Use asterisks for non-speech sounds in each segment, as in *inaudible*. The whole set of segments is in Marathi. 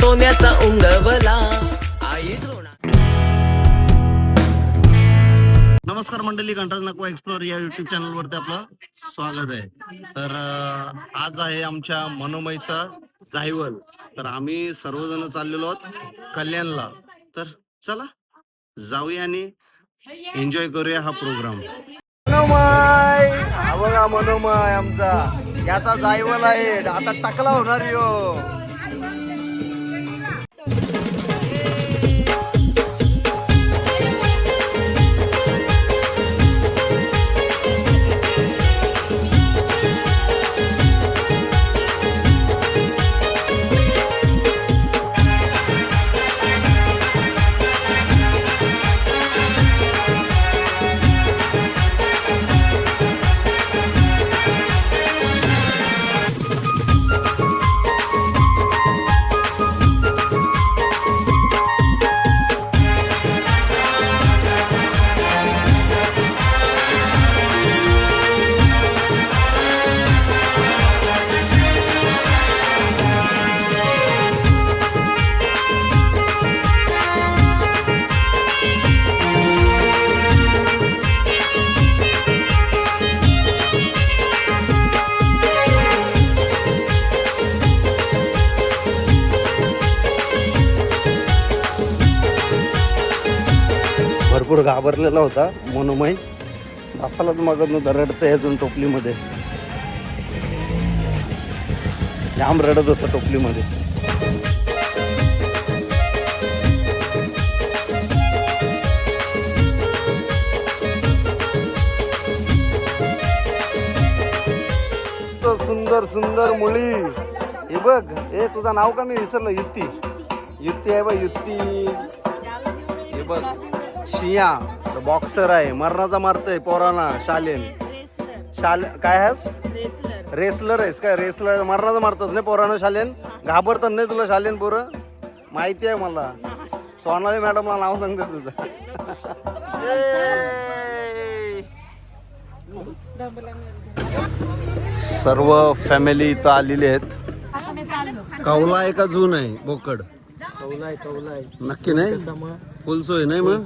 सोन्याचा उंगवला आई नमस्कार मंडळी कंटाज नकवा एक्सप्लोर या युट्यूब चॅनल वरती आपलं स्वागत आहे. तर आज आहे आमच्या मनोमयचा जायवल. तर आम्ही सर्वजण चाललेलो आहोत कल्याणला. तर चला जाऊया आणि एन्जॉय करूया हा प्रोग्राम मनोमय! हा बघा मनोमय आमचा. याचा जायवल आहे. आता टकला होणार यो. भरपूर घाबरलेला होता मनोमय बापालाच मागत रडतं रडतंय अजून टोपलीमध्ये. जाम रडत होता टोपलीमध्ये. सुंदर सुंदर मुली. हे बघ ए तुझं नाव का मी विसरलो? युती. युती आहे बघ युती. हे बघ. शिया बॉक्सर आहे मरणाचा मारतोय पोराना शालेन. शाल काय आहेस रेसलर आहेस काय? रेसलर मरणाचा मारतोस नाही पोरानं शालेन? घाबरतात नाही तुला शालेन पोरं? माहिती आहे मला. सोनाली मॅडमला नाव सांगते तुझं! *laughs* सर्व फॅमिली इथं आलेली आहेत. कौला आहे का जून आहे बोकड. कौलाय कौलाय नक्की नाही? फुल सोय नाही मग?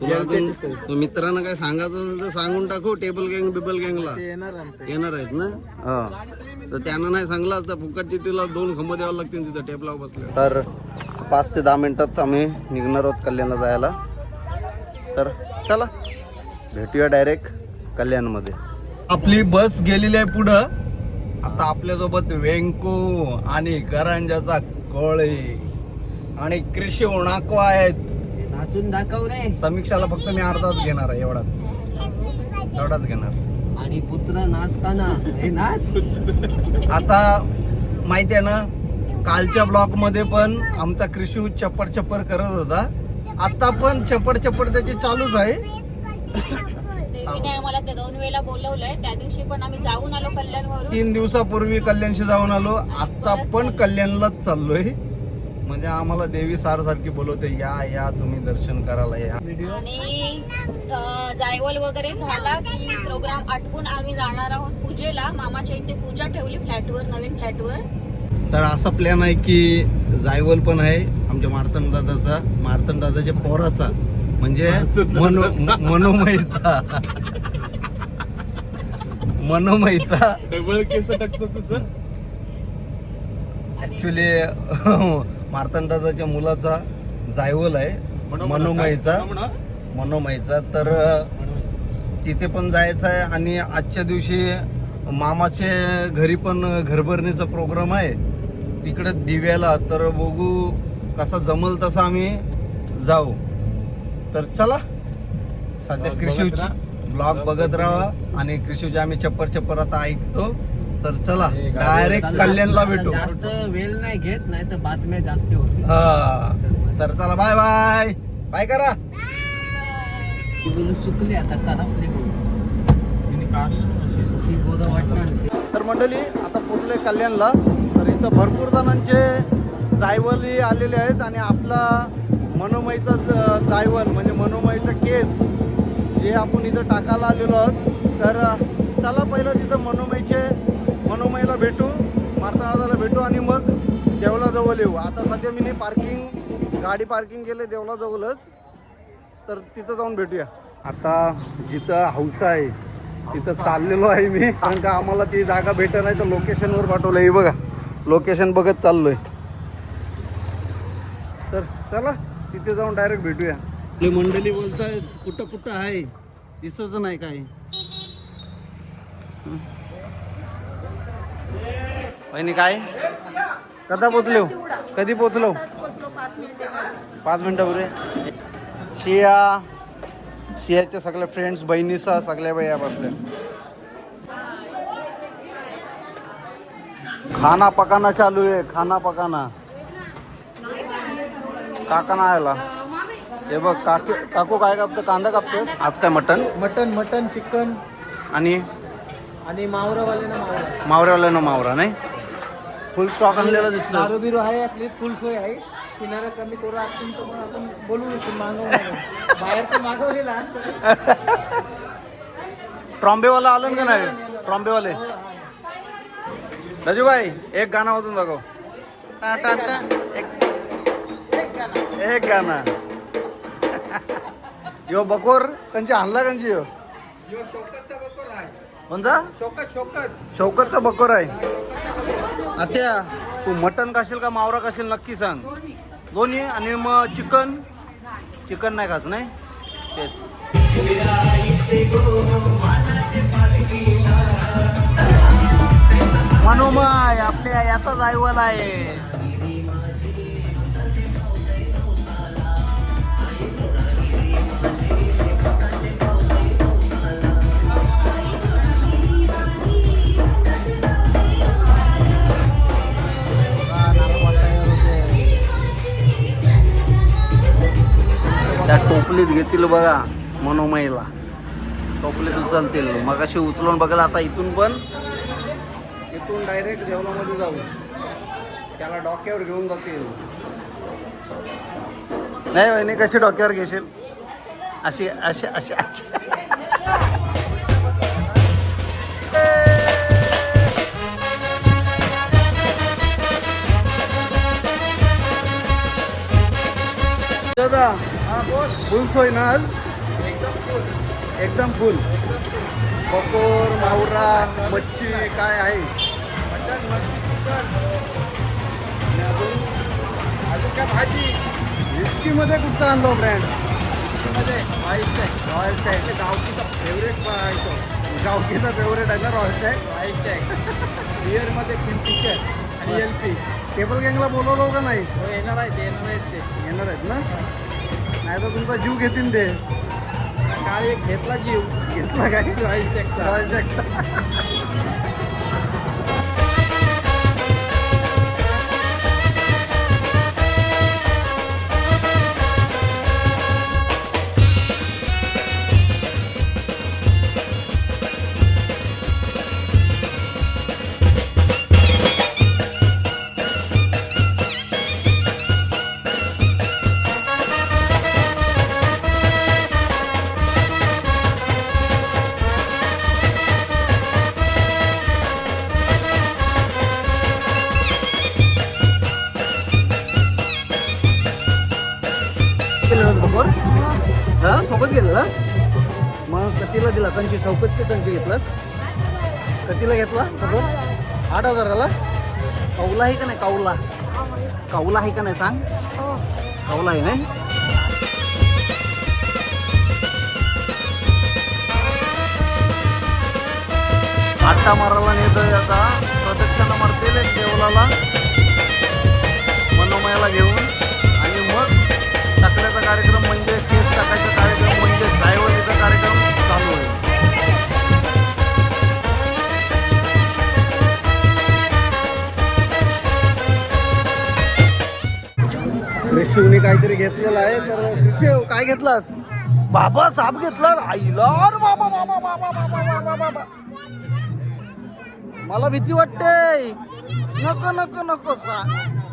तुला तू- तू मित्रांना काय सांगायचं असेल तर सांगून टाकू टेबल गँग बिबल गँगला. येणार आमचे. येणार आहेत ना? हा. तर त्यांना नाही सांगला तर फुकटची तिला दोन खंब द्यावं लागतील तिथं टेबलावर बसले तर पाच ते दहा मिनिटात आम्ही निघणार आहोत कल्याणला जायला. तर चला भेटूया डायरेक्ट कल्याणमध्ये. आपली बस गेलेली आहे पुढं. आता आपल्यासोबत वेंको आणि करंजाचा कोळे आणि कृषी नाको आहेत. नाचून दाखव रे. समीक्षाला फक्त मी अर्धाच घेणार आहे एवढाच. एवढाच घेणार. आणि पुत्र नाचताना हे नाच. आता माहिती आहे ना कालच्या ब्लॉकमध्ये पण आमचा कृषी चप्पड चप्पड करत होता. आता पण चप्पड चप्पड त्याची चालूच आहे. देवीने आम्हाला त्या दोन वेळेला बोलवलंय. त्या दिवशी पण आम्ही जाऊन आलो कल्याणवरून. तीन दिवसापूर्वी कल्याणशी जाऊन आलो. आता पण कल्याणलाच चाललोय. म्हणजे आम्हाला देवी सार सारखी बोलवते या या तुम्ही दर्शन करायला या. आणि जायवल वगैरे झाला की प्रोग्राम आटपून आम्ही जाणार आहोत पूजेला. मामाच्या इथे पूजा ठेवली फ्लॅटवर नवीन फ्लॅटवर. तर असा प्लॅन आहे की जायवल पण आहे आमच्या मार्तंड दादाचा मार्तंड दादाच्या पोराचा म्हणजे मनो मनोमयचा. मनोमयचा. ऍक्च्युली मार्तंड दादाच्या मुलाचा जायवल आहे मनोमयचा. मनोमयचा. तर तिथे पण जायचं आहे आणि आजच्या दिवशी मामाचे घरी पण घरभरणीचा प्रोग्राम आहे. तिकडे दिव्याला. तर बघू कसा जमल तसा आम्ही जाऊ. तर चला सध्या कृषीची ब्लॉग बघत राहा आणि कृषीचे आम्ही चप्पर चप्पर आता ऐकतो. तर चला डायरेक्ट कल्याणला भेटू. जास्त वेळ नाही घेत नाही तर बातम्या जास्त होते हा. तर चला बाय बाय बाय करा. सुकली आता तर मंडळी आता पोचले कल्याणला. तर इथं भरपूर जणांचे जायवली आलेले आहेत आणि आपला मनोमयचा जायवल म्हणजे मनोमयचा केस जे आपण इथं टाकायला आलेलो आहोत. तर चला पहिलं तिथं मनोमयचे मनोमयला भेटू मार्तनादाला भेटू आणि मग देवलाजवळ येऊ. आता सध्या मी पार्किंग गाडी पार्किंग केले देवलाजवळच. तर तिथं जाऊन भेटूया. आता जिथं हाऊस आहे तिथं चाललेलो आहे मी. कारण का आम्हाला ती जागा भेटत नाही तर लोकेशनवर पाठवलं आहे. बघा लोकेशन बघत चाललोय. तर चला तिथे जाऊन डायरेक्ट भेटूया. आपली मंडळी बोलतायत कुठं कुठं आहे? दिसच नाही काय बहिणी काय? कदा पोचलो? कधी पोचलो? पाच मिनिटापूर्वी शिया शियाच्या सगळ्या फ्रेंड्स बहिणीसह सगळ्या बाया बसल्या. खाना पकाना चालू आहे खाना पकाना. काका नाही आला. हे बघ काकी काकू काय कापतो? कांदा कापतोस आज काय मटन मटन मटन चिकन. आणि? आणि मावरावाले ना मावरा. मावऱ्यावाल्यानं मावरा नाही? फुल स्टॉक आणलेला दिसतो दारू बिरू आहे आपली फुल सोय आहे. किनारा कमी करू आपण तर मग आपण बोलू नये मागवू नये. बाहेर तर मागवलेला ट्रॉम्बेवाला आलं का नाही? ट्रॉम्बेवाले राजूभाई एक गाणं वाजून दाखव. टा. एक गाणं. *laughs* यो बकोर कंची आणला कंची यो शोकतचा बकोर आहे. कोणता शोकत शोकत. शौकतचा बकोर आहे. आत्या. तू मटन खाशील का मावरा खाशील नक्की सांग. दोन्ही आणि मग चिकन. चिकन नाही खास नाही? तेच. मनोमाय आपल्या याचाच आयवल आहे. त्या टोपलीत घेतील बघा मनोमयला. टोपलीत उचलतील मग अशी उचलून बघायला आता इथून पण. इथून डायरेक्ट जेवणामध्ये जाऊ. त्याला डोक्यावर घेऊन जातील. नाही वहिनी कशी डोक्यावर घेशील? अशी अशी अशी अशी. फुल सोय ना आज? एकदम फुल. बकोर मावरा मच्छी काय आहे? भाजी? विस्कीमध्ये कुठचा आणलो brand Royal Stag Royal Stag गावकीचा favourite आहे तो. गावकीचा फेवरेट आहे ना रॉयल स्टॅक रॉयल स्टॅक बिअरमध्ये फिफ्टीशर आणि एल पी टेबल गँगला बोलवलं का नाही? येणार आहे ते येणार आहेत ते. येणार आहेत ना? नाही तर तुमचा जीव घेतील ते. काल एक घेतला जीव? घेतला काय? दिला त्यांची चौकतचे त्यांची घेतलास? कतीला घेतला बरोबर आठ हजाराला? कौला आहे का नाही कौला? कौला आहे का नाही सांग? कौला आहे नाही? आट्टा मारायला नेत आता. प्रदक्षिणा मारतील देवलाला. मनोमयाला घेऊन. शिवने काहीतरी घेतलेलं आहे तर शिव काय घेतलास? बाबा साप घेतला. आईला अरे बाबा बाबा बाबा बाबा बाबा बाबा. मला भीती वाटते. नको नको नको सा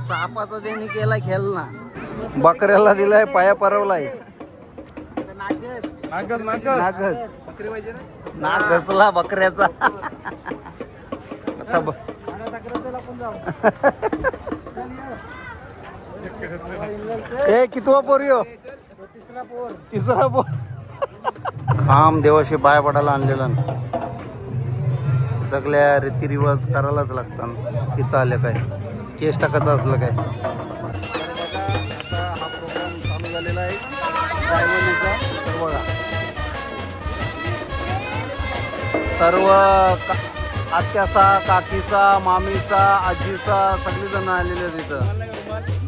सापाचा त्यांनी केलाय खेळ ना. बकऱ्याला दिलाय पाया परवलाय. नागस नाग घसला बकऱ्याचा. आता *laughs* ए कितवा पोर यो? तिसरा पोर. खाम देवाशी बाय पडायला आणलेला. सगळ्या रीतिरिवाज करायलाच लागतात. तिथं आल्या काय? केस टाकायचं असलं काय? हा प्रोग्राम चालू झालेला आहे बघा सर्व का- आत्याचा काकीचा मामीचा आजीचा सगळेजण आलेले आहेत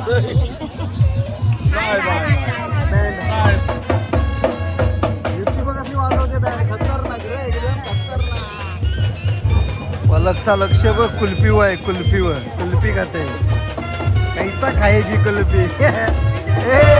बाय बाय. युती बघा मी वाजवते बँड खतरनाक रे एकदम खतरनाक. पलकचा लक्ष बघ कुल्फी आहे कुल्फी वर *laughs* कुल्फी खाते. कैसा खायची कुल्फी ए!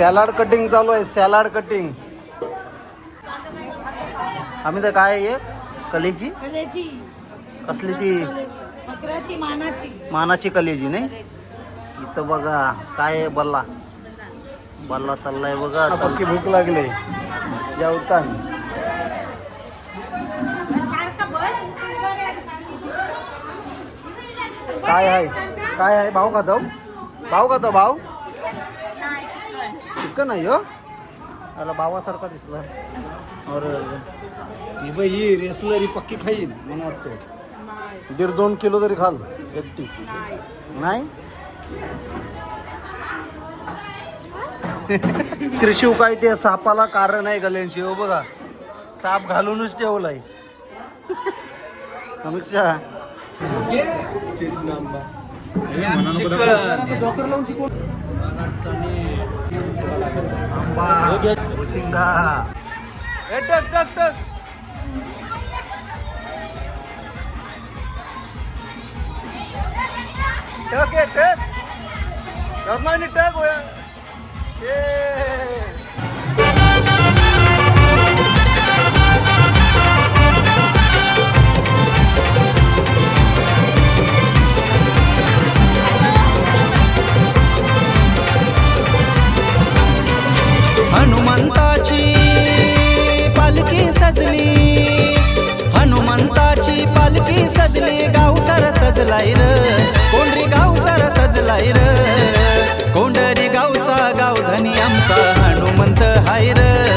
सॅलाड कटिंग चालू आहे सॅलाड कटिंग. आम्ही तर काय आहे कलेजी? कलेची कसली ती? मानाची. मानाची कलेजी नाही? इथं बघा काय आहे बल्ला? बल्ला तल्लाय बघा. पक्की भूक लागली. जेवतान काय आहे? काय आहे? भाऊ खातो? भाऊ खातो भाऊ? चिकन आहे हो. अरे भावासारखा दिसला. अरे ही बाई ही रेसलर ही पक्की खाईल मला वाटतं दीड दोन किलो तरी खाल एकटी. नाही? *laughs* कृषी काय ते सापाला कारण आहे गल्यांची हो बघा. साप घालूनच ठेवलाय. *laughs* अमित शहा. आंबा भुशिंगा ए टक टक टक टक आहे टक धर्मानी टक होया ए सजलाय र कोंढरी गाव सारा र कोंढरी गावचा गावधनी आमचा हनुमंत हाय र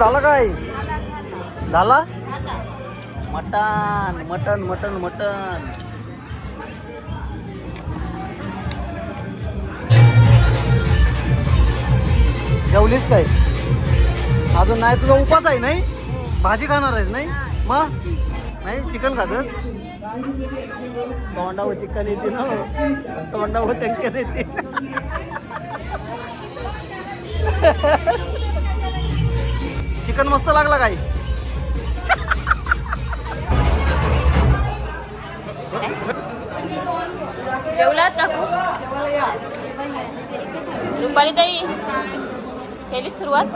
झाला काय? झाला मटन मटन मटन मटन जेवलीस काय? अजून नाही तुझा उपास आहे नाही? भाजी खाणार आहेस नाही? मग? नाही चिकन खात तोंडावर चिकन येते ना. तोंडावर चिकन येते. चिकन मस्त लागला काय? जेवलात रुपाली ताई केली सुरुवात?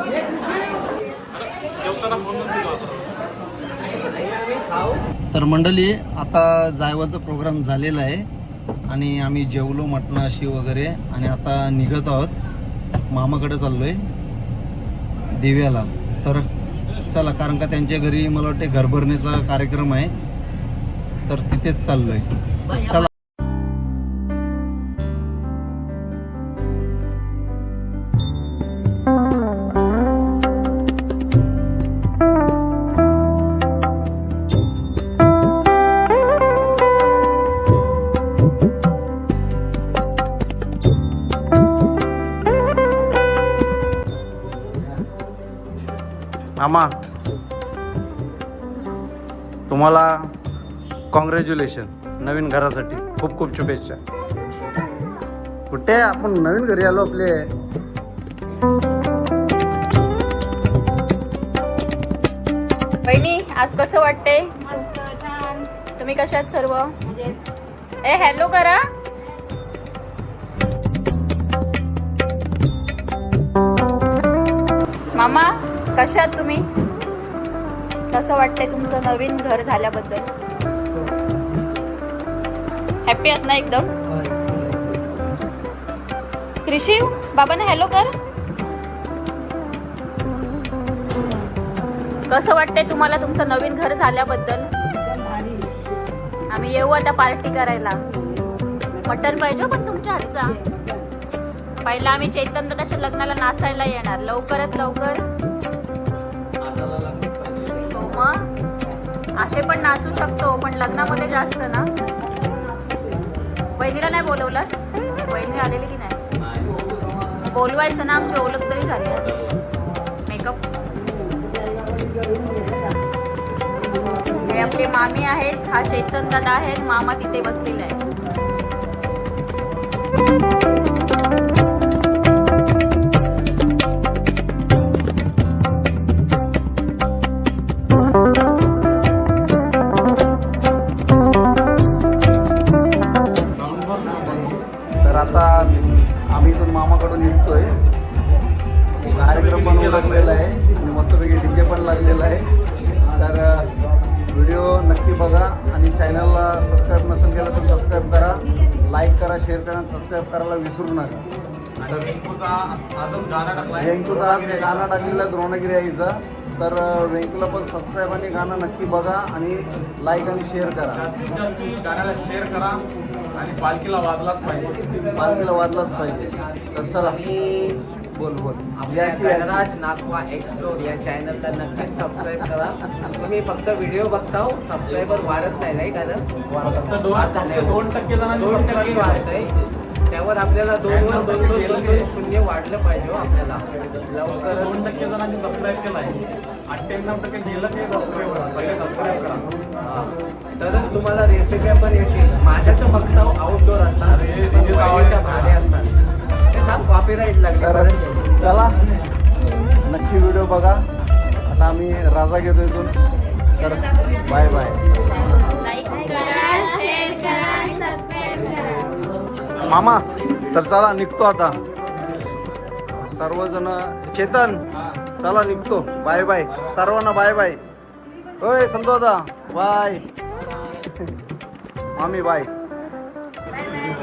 तर मंडळी आता जायवाचा प्रोग्राम झालेला आहे आणि आम्ही जेवलो मटणाशी वगैरे आणि आता निघत आहोत. मामाकडे चाललोय दिव्याला. तर चला कारण का त्यांच्या घरी मला वाटते घर भरण्याचा कार्यक्रम आहे. तर तिथेच चाललोय. चला. मामा तुम्हाला कॉंग्रॅच्युलेशन नवीन घरासाठी खूप खूप शुभेच्छा. कुठे आपण नवीन घरी आलो आपले? बहिणी आज कसं वाटतंय? मस्त छान. तुम्ही कशात सर्व? म्हणजे ए हॅलो करा. मामा कशात तुम्ही? कसं वाटतंय तुमचं नवीन घर झाल्याबद्दल? हॅपी आहात ना एकदम? कृषी बाबांना हॅलो कर. कसं वाटतंय तुम्हाला तुमचं नवीन घर झाल्याबद्दल? आम्ही येऊ आता पार्टी करायला. मटन पाहिजे हो पण तुमच्या हातचा. पहिला आम्ही चैतन दादाच्या लग्नाला नाचायला येणार. लवकरात लवकर. असे पण नाचू शकतो पण लग्नामध्ये जास्त ना. बहिणीला नाही बोलवलंस? बहिणी आलेली की नाही? बोलवायचं ना आमची ओळख तरी झाली मेकअप हे आपले मामी आहेत हा चेतन दादा आहेत मामा तिथे बसलेला आहे सबस्क्राईब करायला विसरू नका. तर वेंकूचा आज गाणं टाकलेला आहे द्रोणगिरी आईचा. तर वेंकूला पण सबस्क्राईब आणि गाणं नक्की बघा आणि लाईक आणि शेअर करा. जास्तीत जास्त गाण्याला शेअर करा आणि पालखीला वाजलाच पाहिजे. पालखीला वाजलाच पाहिजे. तर चला बोल बोल. आपल्या याची. गणराज नागवा एक्सप्लोर या चॅनलला नक्कीच सबस्क्राईब करा. तुम्ही फक्त व्हिडिओ बघता हो सबस्क्रायबर वाढत नाही नाही कारण दोन टक्के जणांनी दोन टक्के केलं. वाढतंय. त्यावर आपल्याला दोन वर दोन दोन दोन दोन शून्य वाढलं पाहिजे हो आपल्याला. लवकरच. दोन टक्के जणांनी सबस्क्राईब केलाय अठ्ठ्याण्णव टक्के गेलं ते सबस्क्राईब पहिले सबस्क्राईब करा. हा. तरच तुम्हाला रेसिप्या पण येतील. माझ्या तर फक्त आउटडोर असतात अरे, पण DJ वहिनीच्या भारी असतात ते थांब कॉपीराईट लागली. तर परत चला. नक्की व्हिडिओ बघा. आता आम्ही राजा घेतो इथून. तर बाय बाय लाईक करा शेअर करा आणि सबस्क्राईब करा मामा तर चला निघतो आता. सर्वजण चेतन चला निघतो. Bye bye. सर्वांना बाय बाय. होय संतो बाय. मामी बाय.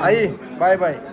आई बाय बाय.